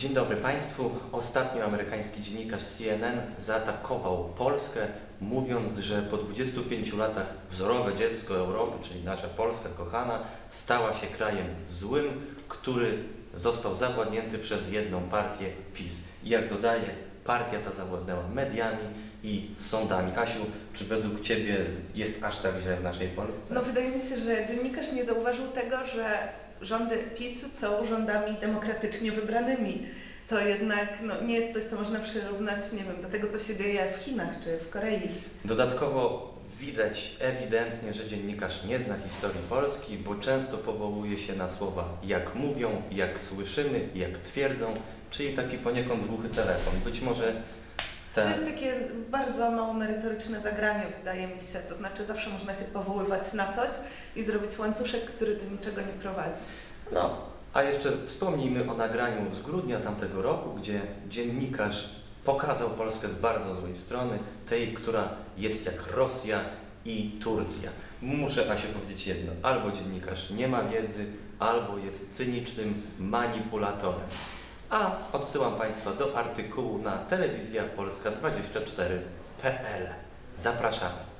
Dzień dobry Państwu. Ostatnio amerykański dziennikarz CNN zaatakował Polskę, mówiąc, że po 25 latach wzorowe dziecko Europy, czyli nasza Polska kochana, stała się krajem złym, który został zawładnięty przez jedną partię PiS. I jak dodaje, partia ta zawładnęła mediami i sądami. Asiu, czy według Ciebie jest aż tak źle w naszej Polsce? No wydaje mi się, że dziennikarz nie zauważył tego, że rządy PiS są rządami demokratycznie wybranymi. To jednak no, nie jest coś, co można przyrównać, nie wiem, do tego, co się dzieje w Chinach czy w Korei. Dodatkowo widać ewidentnie, że dziennikarz nie zna historii Polski, bo często powołuje się na słowa jak mówią, jak słyszymy, jak twierdzą, czyli taki poniekąd głuchy telefon. Być może To jest takie bardzo mało merytoryczne zagranie, wydaje mi się. To znaczy zawsze można się powoływać na coś i zrobić łańcuszek, który do niczego nie prowadzi. No, a jeszcze wspomnijmy o nagraniu z grudnia tamtego roku, gdzie dziennikarz pokazał Polskę z bardzo złej strony, tej, która jest jak Rosja i Turcja. Muszę Asiu powiedzieć jedno, albo dziennikarz nie ma wiedzy, albo jest cynicznym manipulatorem. A odsyłam Państwa do artykułu na telewizja polska24.pl. Zapraszamy.